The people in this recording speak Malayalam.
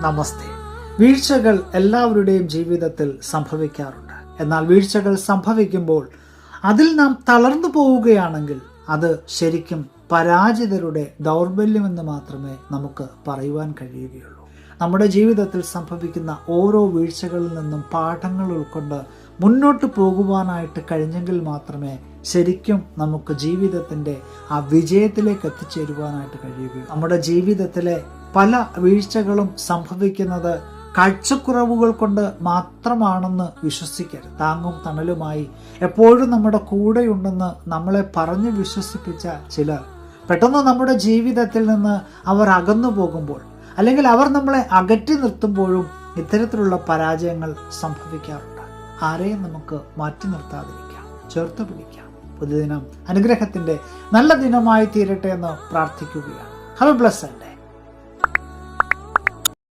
നമസ്തേ. വീഴ്ചകൾ എല്ലാവരുടെയും ജീവിതത്തിൽ സംഭവിക്കാറുണ്ട്. എന്നാൽ വീഴ്ചകൾ സംഭവിക്കുമ്പോൾ അതിൽ നാം തളർന്നു പോവുകയാണെങ്കിൽ അത് ശരിക്കും പരാജിതരുടെ ദൗർബല്യമെന്ന് മാത്രമേ നമുക്ക് പറയുവാൻ കഴിയുകയുള്ളൂ. നമ്മുടെ ജീവിതത്തിൽ സംഭവിക്കുന്ന ഓരോ വീഴ്ചകളിൽ നിന്നും പാഠങ്ങൾ ഉൾക്കൊണ്ട് മുന്നോട്ട് പോകുവാനായിട്ട് കഴിഞ്ഞെങ്കിൽ മാത്രമേ ശരിക്കും നമുക്ക് ജീവിതത്തിന്റെ ആ വിജയത്തിലേക്ക് എത്തിച്ചേരുവാനായിട്ട് കഴിയുകയുള്ളൂ. നമ്മുടെ ജീവിതത്തിലെ പല വീഴ്ചകളും സംഭവിക്കുന്നത് കാഴ്ചക്കുറവുകൾ കൊണ്ട് മാത്രമാണെന്ന് വിശ്വസിക്കരുത്. താങ്ങും തണലുമായി എപ്പോഴും നമ്മുടെ കൂടെയുണ്ടെന്ന് നമ്മളെ പറഞ്ഞു വിശ്വസിപ്പിച്ച ചിലർ. പെട്ടെന്ന് നമ്മുടെ ജീവിതത്തിൽ നിന്ന് അവർ അകന്നു പോകുമ്പോൾ അല്ലെങ്കിൽ അവർ നമ്മളെ അകറ്റി നിർത്തുമ്പോഴും ഇത്തരത്തിലുള്ള പരാജയങ്ങൾ സംഭവിക്കാറുണ്ട്. ആരെയും നമുക്ക് മാറ്റി നിർത്താതിരിക്കാം. ചേർത്ത് പിടിക്കാം. പുതുദിനം അനുഗ്രഹത്തിന്റെ നല്ല ദിനമായി തീരട്ടെ എന്ന് പ്രാർത്ഥിക്കുകയാണ്. Have bless